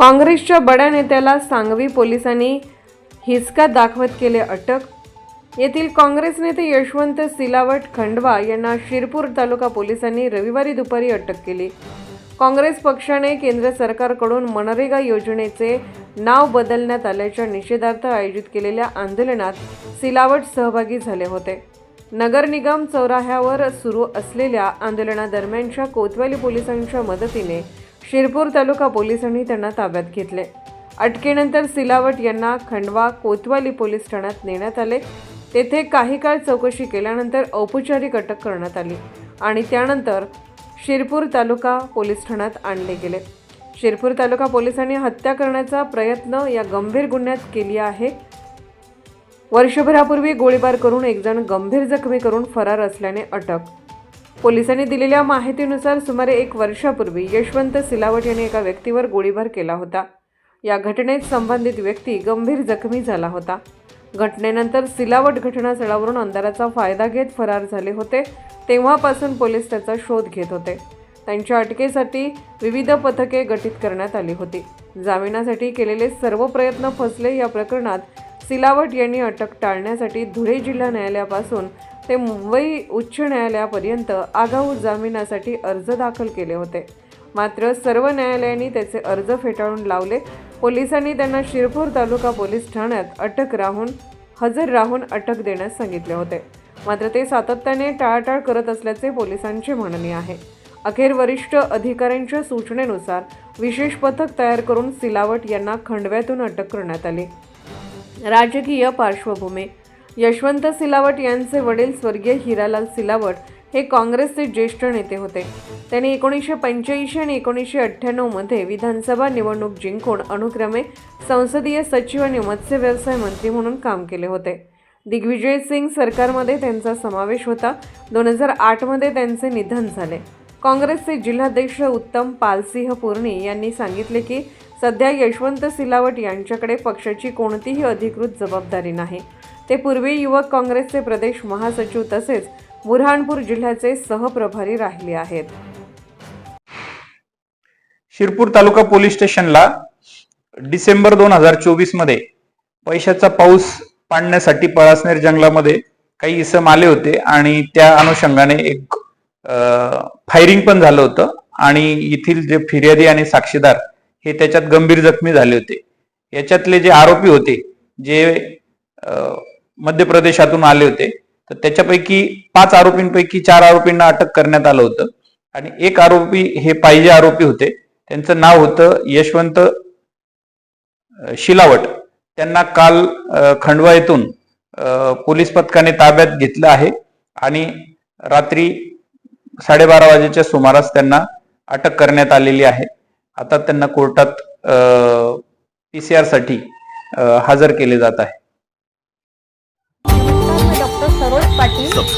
काँग्रेसच्या बड्या नेत्याला सांगवी पोलिसांनी हिसका दाखवत केले अटक. येथील काँग्रेस नेते यशवंत सिलावट खंडवा यांना शिरपूर तालुका पोलिसांनी रविवारी दुपारी अटक केली. काँग्रेस पक्षाने केंद्र सरकारकडून मनरेगा योजनेचे नाव बदलण्यात आल्याच्या निषेधार्थ आयोजित केलेल्या आंदोलनात सिलावट सहभागी झाले होते. नगर निगम चौराह्यावर सुरू असलेल्या आंदोलनादरम्यानच्या कोतवाली पोलिसांच्या मदतीने शिरपूर तालुका पोलिसांनी त्यांना ताब्यात घेतले. अटकेनंतर सिलावट यांना खंडवा कोतवाली पोलीस ठाण्यात नेण्यात आले. तेथे काही काळ चौकशी केल्यानंतर औपचारिक अटक करण्यात आली आणि त्यानंतर शिरपूर तालुका पोलीस ठाण्यात आणले गेले. शिरपूर तालुका पोलिसांनी हत्या करण्याचा प्रयत्न या गंभीर गुन्ह्यात केली आहे. वर्षभरापूर्वी गोळीबार करून एकजण गंभीर जखमी करून फरार असल्याने अटक पोलिसांनी दिलेल्या माहितीनुसार सुमारे एक वर्षापूर्वी यशवंत सिलावट यांनी एका व्यक्तीवर गोळीबार केला होता. या घटनेत संबंधित व्यक्ती गंभीर जखमी झाला होता. घटनेनंतर सिलावट घटनास्थळावरून अंधाराचा फायदा घेत फरार झाले होते. तेव्हापासून पोलीस त्याचा शोध घेत होते. त्यांच्या अटकेसाठी विविध पथके गठीत करण्यात आली होती. जामिनासाठी केलेले सर्व प्रयत्न फसले या प्रकरणात सिलावट यांनी अटक टाळण्यासाठी धुळे जिल्हा न्यायालयापासून ते मुंबई उच्च न्यायालयापर्यंत आगाऊ जामिनासाठी अर्ज दाखल केले होते. मात्र सर्व न्यायालयांनी त्याचे अर्ज फेटाळून लावले. पोलिसांनी त्यांना शिरपूर तालुका पोलीस ठाण्यात अटक राहून हजर राहून अटक देण्यास सांगितले होते. मात्र ते सातत्याने टाळाटाळ करत असल्याचे पोलिसांचे म्हणणे आहे. अखेर वरिष्ठ अधिकाऱ्यांच्या सूचनेनुसार विशेष पथक तयार करून सिलावट यांना खंडव्यातून अटक करण्यात आली. राजकीय पार्श्वभूमी यशवंत सिलावट यांचे वडील स्वर्गीय हिरालाल सिलावट हे काँग्रेसचे ज्येष्ठ नेते होते. त्यांनी एकोणीसशे पंच्याऐंशी आणि एकोणीसशे अठ्ठ्याण्णवमध्ये विधानसभा निवडणूक जिंकून अनुक्रमे संसदीय सचिव आणि मत्स्य व्यवसाय मंत्री म्हणून काम केले होते. दिग्विजय सिंग सरकारमध्ये त्यांचा समावेश होता. दोन हजार आठमध्ये त्यांचे निधन झाले. काँग्रेसचे जिल्हाध्यक्ष उत्तम पालसिंह पूर्णी यांनी सांगितले की सध्या यशवंत सिलावट यांच्याकडे पक्षाची कोणतीही अधिकृत जबाबदारी नाही. ते पूर्वी युवक काँग्रेसचे प्रदेश महासचिव तसेच बुरहानपूर जिल्ह्याचे सहप्रभारी राहिले आहेत. शिरपूर तालुका पोलीस स्टेशनला डिसेंबर दोन हजार चोवीसमध्ये पैशाचा पाऊस पाडण्यासाठी पळासनेर जंगलामध्ये काही इसम आले होते आणि त्या अनुषंगाने एक फायरिंग पण झालं होतं आणि येथील जे फिर्यादी आणि साक्षीदार हे त्याच्यात गंभीर जखमी झाले होते. याच्यातले जे आरोपी होते जे मध्य प्रदेशातून आले होते. तर त्याच्यापैकी पाच आरोपींपैकी चार आरोपींना अटक करण्यात आलं होतं. आणि एक आरोपी हे पाहिजे आरोपी होते. त्यांचं नाव होतं यशवंत शिलावट. त्यांना काल खंडवा येथून पोलीस पथकाने ताब्यात घेतलं आहे. आणि रात्री साडेबारा वाजेच्या सुमारास त्यांना अटक करण्यात आलेली आहे. आता त्यांना कोर्टात पी साठी हजर केले जात आहे.